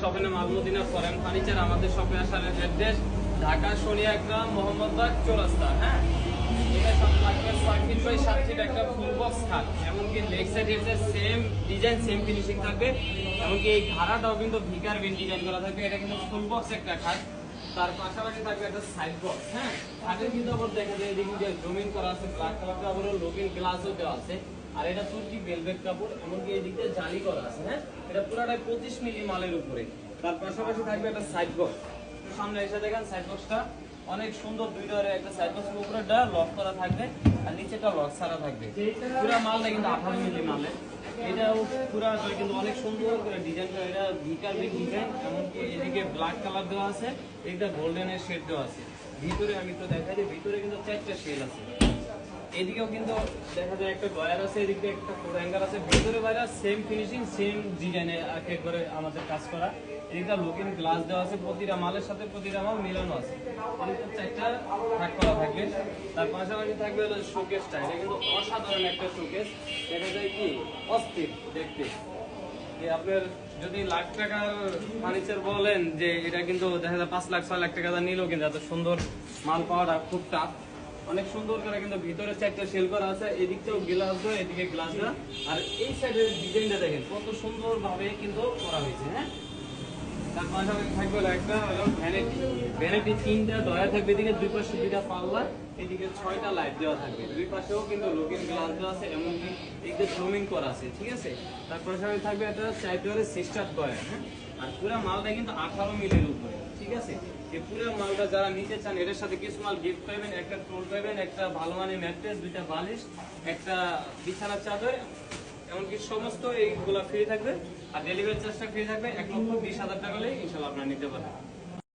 শপের নাম foreign furniture আমাদের শপে আসার অ্যাড্রেস ঢাকা সোনিয়াগ্রাম মোহাম্মদবাগ, চৌরাস্তা হ্যাঁ? এটা খাট। এমনকি leg same design same finishing থাকবে। এমনকি এই ঘাড়াটাও কিন্তু ভিকার বিন ডিজাইন করা থাকবে। এটা কিন্তু ফুল একটা খাট। তার পাশাপাশি থাকবে একটা সাইড হ্যাঁ? খাটের কিন্তু আবার দেখা যায়, এদিকে জমিন করা আছে ব্ল্যাক কালারটা আবার গ্লাসও দেওয়া আছে। আর এটা তুর্কি ভেলভেট কাপড়, এমনকি এই দিকটা জালি করা আছে হ্যাঁ? এটা পুরাটাই পঁচিশ মিলি মালের উপরে। তার পাশাপাশি থাকবে একটা সাইড বক্স সামনে এসে দেখেন সাইড বক্সটা অনেক সুন্দর দুই ডোরের একটা সাইড বক্স উপরেটা লক করা থাকবে আর নিচেটা লক ছাড়া থাকবে। পুরো মালটা কিন্তু আঠারো মিলি মালের এটাও পুরো কিন্তু অনেক সুন্দর করে ডিজাইন করা। এটা ভিকার বিগ ডিজাইন এমনকি এদিকে ব্ল্যাক কালার দেওয়া আছে এটা গোল্ডেনের শেড দেওয়া আছে। ভিতরে আমি তো দেখাই যে ভিতরে কিন্তু চারটা শেড আছে। এদিকেও কিন্তু দেখা যায় একটা ডয়ার আছে, এদিকে একটা ফোর হ্যাঙ্গার আছে। ভিতরে বাইরে সেম ফিনিশিং সেম ডিজাইনে করে আমাদের কাজ করা। এদিকটা লুকিং গ্লাস দেওয়া আছে, প্রতিটা মালের সাথে প্রতিটা মাল মিলানো আছে। এদিকে চারটা ভাগ করা থাকবে। তার পাশাপাশি থাকবে হলো শোকেসটা এটা কিন্তু অসাধারণ একটা শোকেস দেখা যায় কি, অস্থির দেখতে। যে আপনার যদি লাখ টাকার ফার্নিচার বলেন যে এটা কিন্তু দেখা যায় পাঁচ লাখ, ছয় লাখ টাকা নিলেও কিন্তু এত সুন্দর মাল পাওয়াটা খুব টাফ অনেক সুন্দর করে কিন্তু ভিতরে চারটা সেল করা আছে, এদিকটাও গ্লাস দেওয়া, এদিকে গ্লাস দেওয়া। আর এই সাইডের ডিজাইনটা দেখেন, কত সুন্দর ভাবে কিন্তু করা হয়েছে হ্যাঁ? তার পাশাপাশি থাকবে একটা হলো ভ্যানিটি ভ্যানিটি তিনটা থাকবে, এদিকে দুই পাশে দুইটা পাল্লা, এদিকে ছয়টা লাইট দেওয়া থাকবে। দুই পাশেও কিন্তু লোকের গ্লাস দেওয়া আছে এমনকি এদিকে জুমিং করা আছে, ঠিক আছে? তার পাশাপাশি থাকবে একটা চার ডোরের সিস্টার দয়া হ্যাঁ? আর পুরো মালটা কিন্তু আঠারো মিলির উপরে, ঠিক আছে? পুরো মালটা যারা নিতে চান, এটার সাথে কিছু মাল গিফট পাবেন একটা টোল পাবেন একটা ভালো মানের ম্যাট্রেস দুইটা বালিশ, একটা বিছানার চাদর এমনকি সমস্ত এইগুলা ফ্রি থাকবে আর ডেলিভারি চার্জটা ফ্রি থাকবে এক লক্ষ বিশ হাজার টাকা হলে ইনশাল্লাহ আপনারা নিতে পারবেন।